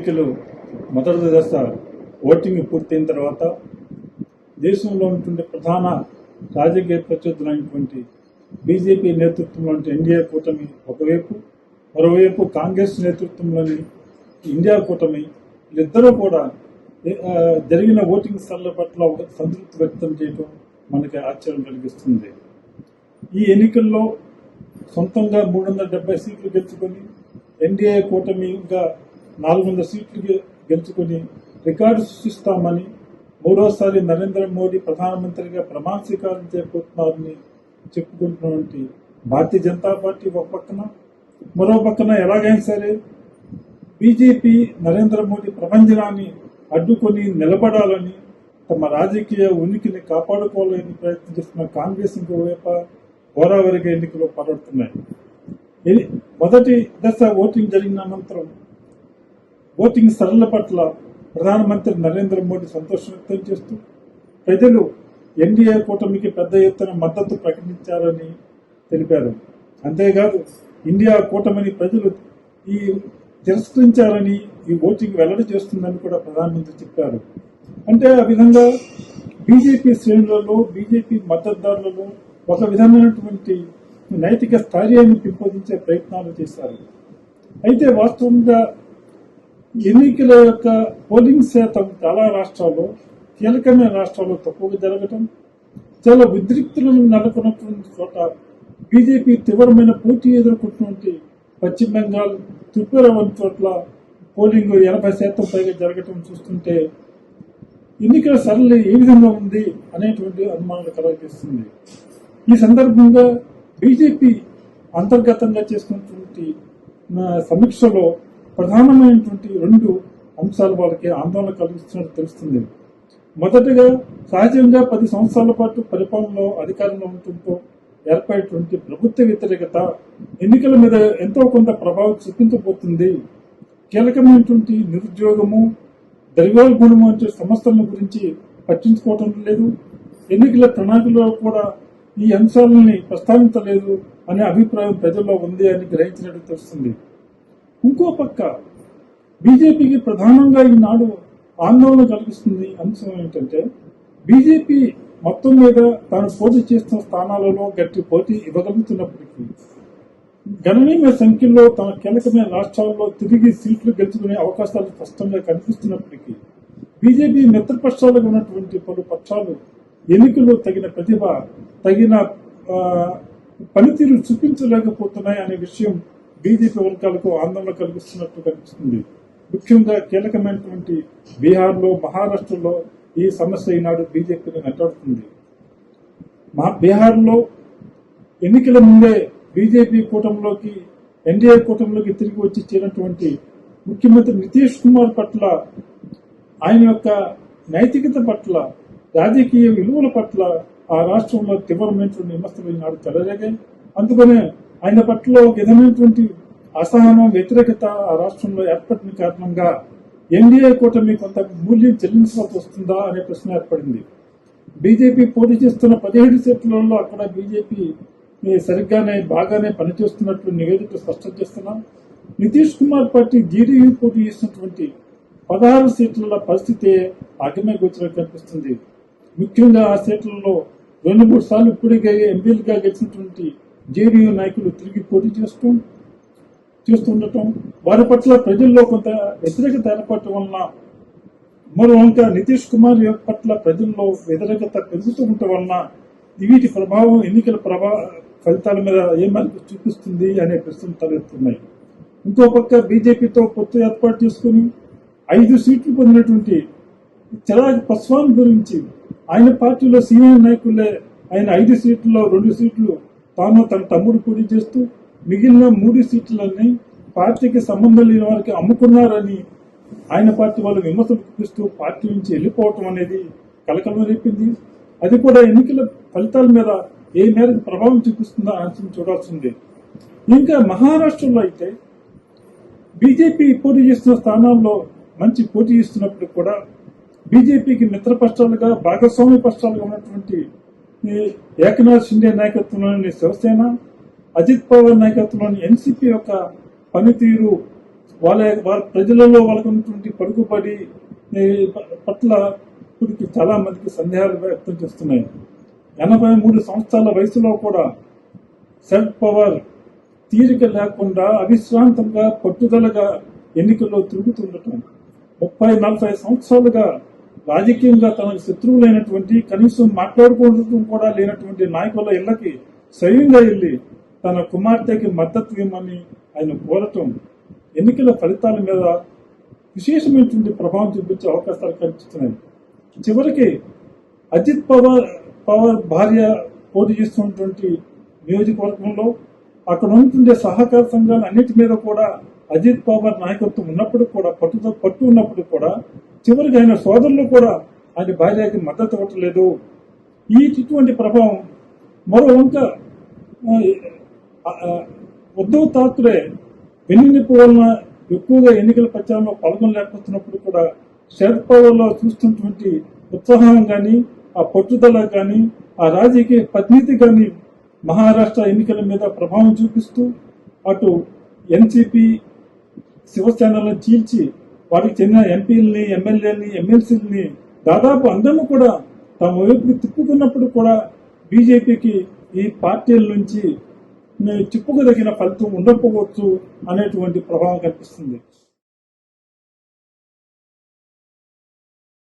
ఎన్నికలు మొదటి దశ ఓటింగ్ పూర్తయిన తర్వాత దేశంలో ఉంటుండే ప్రధాన రాజకీయ ప్రత్యర్థులైనటువంటి బీజేపీ నేతృత్వంలోని ఎన్డీఏ కూటమి ఒకవైపు మరోవైపు కాంగ్రెస్ నేతృత్వంలోని ఇండియా కూటమి వీళ్ళిద్దరూ కూడా జరిగిన ఓటింగ్ స్థలాల పట్ల ఒక సంతృప్తి వ్యక్తం చేయడం మనకి ఆశ్చర్యం కలిగిస్తుంది. ఈ ఎన్నికల్లో సొంతంగా మూడు వందల డెబ్బై సీట్లు గెలుచుకొని ఎన్డీఏ కూటమి ఇంకా నాలుగు వందల సీట్లు గెలుచుకుని గెలుచుకొని రికార్డు సృష్టిస్తామని మూడోసారి నరేంద్ర మోడీ ప్రధానమంత్రిగా ప్రమాణ స్వీకారం చేయబోతున్నారని చెప్పుకుంటున్నటువంటి భారతీయ జనతా పార్టీ ఒక పక్కన మరో పక్కన ఎలాగైనా సరే బీజేపీ నరేంద్ర మోడీ ప్రపంచనాన్ని అడ్డుకొని నిలబడాలని తమ రాజకీయ ఉనికిని కాపాడుకోవాలని ప్రయత్నం చేస్తున్న కాంగ్రెస్ ఇంకోవైపు గోదావరిగా ఎన్నికలు పడుతున్నాయి మొదటి దశ ఓటింగ్ జరిగిన అనంతరం ఓటింగ్ సరళ పట్ల ప్రధానమంత్రి నరేంద్ర మోడీ సంతోషం వ్యక్తం చేస్తూ ప్రజలు ఎన్డీఏ కూటమికి పెద్ద ఎత్తున మద్దతు ప్రకటించారని తెలిపారు. అంతేకాదు ఇండియా కూటమిని ప్రజలు ఈ తిరస్కరించారని ఈ ఓటింగ్ వెల్లడి చేస్తుందని కూడా ప్రధానమంత్రి చెప్పారు. అంటే ఆ విధంగా బీజేపీ శ్రేణులలో బీజేపీ మద్దతుదారులలో ఒక విధమైనటువంటి నైతిక స్థైర్యాన్ని పెంపొందించే ప్రయత్నాలు చేశారు. అయితే వాస్తవంగా ఎన్నికల యొక్క పోలింగ్ శాతం చాలా రాష్ట్రాల్లో కీలకమైన రాష్ట్రాల్లో తక్కువగా జరగటం చాలా ఉద్రిక్తులను నెలకొన్నటువంటి చోట బీజేపీ తీవ్రమైన పోటీ ఎదుర్కొంటున్నటువంటి పశ్చిమ బెంగాల్ త్రిపుర వంటి చోట్ల పోలింగ్ ఎనభై శాతం పైగా జరగటం చూస్తుంటే ఎన్నికల సరళి ఏ విధంగా ఉంది అనేటువంటి అనుమానాలు కలగజేస్తుంది. ఈ సందర్భంగా బీజేపీ అంతర్గతంగా చేసుకున్నటువంటి సమీక్షలో ప్రధానమైనటువంటి రెండు అంశాలు వాళ్ళకి ఆందోళన కలిగిస్తున్నట్టు తెలుస్తుంది. మొదటగా సహజంగా పది సంవత్సరాల పాటు పరిపాలనలో అధికారంలో ఉండటంతో ఏర్పడేటువంటి ప్రభుత్వ వ్యతిరేకత ఎన్నికల మీద ఎంతో కొంత ప్రభావం చూపించబోతుంది. కీలకమైనటువంటి నిరుద్యోగము ద్రవ్యోల్బణము వంటి సమస్యల గురించి పట్టించుకోవటం లేదు. ఎన్నికల ప్రణాళికలో కూడా ఈ అంశాలని ప్రస్తావించలేదు అనే అభిప్రాయం ప్రజల్లో ఉంది అని గ్రహించినట్టు తెలుస్తుంది. ఇంకో పక్క బీజేపీకి ప్రధానంగా ఈనాడు ఆందోళన కలిగిస్తుంది అంశం ఏంటంటే బీజేపీ మొత్తం మీద తాను పోటీ చేస్తున్న స్థానాలలో గట్టి పోటీ ఇవ్వగలుగుతున్నప్పటికీ గణనీయమైన సంఖ్యలో తన కీలకమైన రాష్ట్రాల్లో తిరిగి సీట్లు గెలుచుకునే అవకాశాలు స్పష్టంగా కనిపిస్తున్నప్పటికీ బీజేపీ మిత్రపక్షాలుగా ఉన్నటువంటి పలు పక్షాలు ఎన్నికల్లో తగిన ప్రతిభ తగిన పనితీరు చూపించలేకపోతున్నాయి అనే విషయం బీజేపీ వర్గాలకు ఆందోళన కలిగిస్తున్నట్టు కనిపిస్తుంది. ముఖ్యంగా కీలకమైనటువంటి బీహార్లో మహారాష్ట్రలో ఈ సమస్య ఈనాడు బీజేపీని వెంటాడుతుంది మా బీహార్లో ఎన్నికల ముందే బీజేపీ కూటమిలోకి ఎన్డీఏ కూటమిలోకి తిరిగి వచ్చి చేరినటువంటి ముఖ్యమంత్రి నితీష్ కుమార్ పట్ల ఆయన యొక్క నైతికత పట్ల రాజకీయ విలువల పట్ల ఆ రాష్ట్రంలో తీవ్రమైనటువంటి విమర్శలు ఈనాడు చెలరేగాయి అందుకనే ఆయన పట్ల విధమైనటువంటి అసహనం వ్యతిరేకత ఆ రాష్ట్రంలో ఏర్పడిన కారణంగా ఎన్డీఏ కూటమి కొంత మూల్యం చెల్లించాల్సి వస్తుందా అనే ప్రశ్న ఏర్పడింది. బీజేపీ పోటీ చేస్తున్న పదిహేడు సీట్లలో అక్కడ బీజేపీ సరిగ్గానే బాగానే పనిచేస్తున్నట్లు నివేదిక స్పష్టం చేస్తున్నాం. నితీష్ కుమార్ పార్టీ జీడీయూ పోటీ చేసినటువంటి పదహారు సీట్ల పరిస్థితి అగ్రమే గోచరం కనిపిస్తుంది. ముఖ్యంగా ఆ సీట్లలో రెండు మూడు సార్లు ఇప్పటికే ఎంపీలుగా గెలిచినటువంటి జేడీయూ నాయకులు తిరిగి పోటీ చేస్తూ చేస్తుండటం వారి పట్ల ప్రజల్లో కొంత వ్యతిరేకత ఏర్పడటం వలన మరోవంక నితీష్ కుమార్ పట్ల ప్రజల్లో వ్యతిరేకత పెరుగుతుండటం వలన వీటి ప్రభావం ఎన్నికల ప్రభా ఫలితాల మీద ఏ మేరకు చూపిస్తుంది అనే ప్రశ్నలు తలెత్తున్నాయి. ఇంకో పక్క బీజేపీతో పొత్తు ఏర్పాటు చేసుకుని ఐదు సీట్లు పొందినటువంటి చిరాగ్ పస్వాన్ గురించి ఆయన పార్టీలో సీనియర్ నాయకులే ఆయన ఐదు సీట్లలో రెండు సీట్లు తాను తన తమ్ముడు పోటీ చేస్తూ మిగిలిన మూడు సీట్లన్నీ పార్టీకి సంబంధం లేని వారికి అమ్ముకున్నారని ఆయన పార్టీ వాళ్ళు విమర్శలు చూపిస్తూ పార్టీ నుంచి వెళ్ళిపోవటం అనేది కలకలం రేపింది. అది కూడా ఎన్నికల ఫలితాల మీద ఏ మేరకు ప్రభావం చూపిస్తుందో అంశం చూడాల్సిందే. ఇంకా మహారాష్ట్రలో అయితే బీజేపీ పోటీ చేస్తున్న స్థానాల్లో మంచి పోటీ ఇస్తున్నప్పుడు కూడా బీజేపీకి మిత్రపక్షాలుగా భాగస్వామ్య పక్షాలుగా ఉన్నటువంటి ఈ ఏకనాథ్ షిండే నాయకత్వంలోని శివసేన అజిత్ పవార్ నాయకత్వంలోని ఎన్సీపీ యొక్క పనితీరు వాళ్ళ వాళ్ళ ప్రజలలో వాళ్ళకు ఉన్నటువంటి పడుకుబడి పట్ల ఇప్పటికి చాలా మందికి సందేహాలు వ్యక్తం చేస్తున్నాయి. ఎనభై మూడు సంవత్సరాల వయసులో కూడా సెల్ఫ్ పవర్ తీరిక లేకుండా అవిశ్రాంతంగా పట్టుదలగా ఎన్నికల్లో తిరుగుతుండటం. ముప్పై నలభై సంవత్సరాలుగా రాజకీయంగా తనకు శత్రువులైనటువంటి కనీసం మాట్లాడుకోవడం కూడా లేనటువంటి నాయకుల ఇళ్ళకి స్వయంగా వెళ్ళి తన కుమార్తెకి మద్దతు ఇవ్వమని ఆయన కోరటం ఎన్నికల ఫలితాల మీద విశేషమైనటువంటి ప్రభావం చూపించే అవకాశాలు కనిపిస్తున్నాయి. చివరికి అజిత్ పవార్ పవార్ భార్య పోటీ చేస్తున్నటువంటి నియోజకవర్గంలో అక్కడ ఉన్నటువంటి సహకార సంఘాలు అన్నిటి మీద కూడా అజిత్ పవార్ నాయకత్వం ఉన్నప్పుడు కూడా పట్టుతో పట్టు ఉన్నప్పుడు కూడా చివరికి ఆయన సోదరులు కూడా ఆయన భార్యకి మద్దతు ఇవ్వట్లేదు. ఈ ఇటువంటి ప్రభావం మరో వంక ఆ, ఆ, ఉద్ధవ్ ఠాక్రే వెన్నునిప్పు వలన ఎక్కువగా ఎన్నికల ప్రచారంలో పాల్గొనలేకపోతున్నప్పుడు కూడా శరద్ పవర్లో చూస్తున్నటువంటి ఉత్సాహం కానీ ఆ పట్టుదల కానీ ఆ రాజకీయ పద్ధతి కానీ మహారాష్ట్ర ఎన్నికల మీద ప్రభావం చూపిస్తూ అటు ఎన్సిపి శివసేనలను చీల్చి వారికి చెందిన ఎంపీలని ఎమ్మెల్యేలని ఎమ్మెల్సీలని దాదాపు అందరూ కూడా తమ వైపుకి తిప్పుకున్నప్పుడు కూడా బీజేపీకి ఈ పార్టీల నుంచి చెప్పుకోదగిన ఫలితం ఉండకపోవచ్చు అనేటువంటి ప్రభావం కనిపిస్తుంది.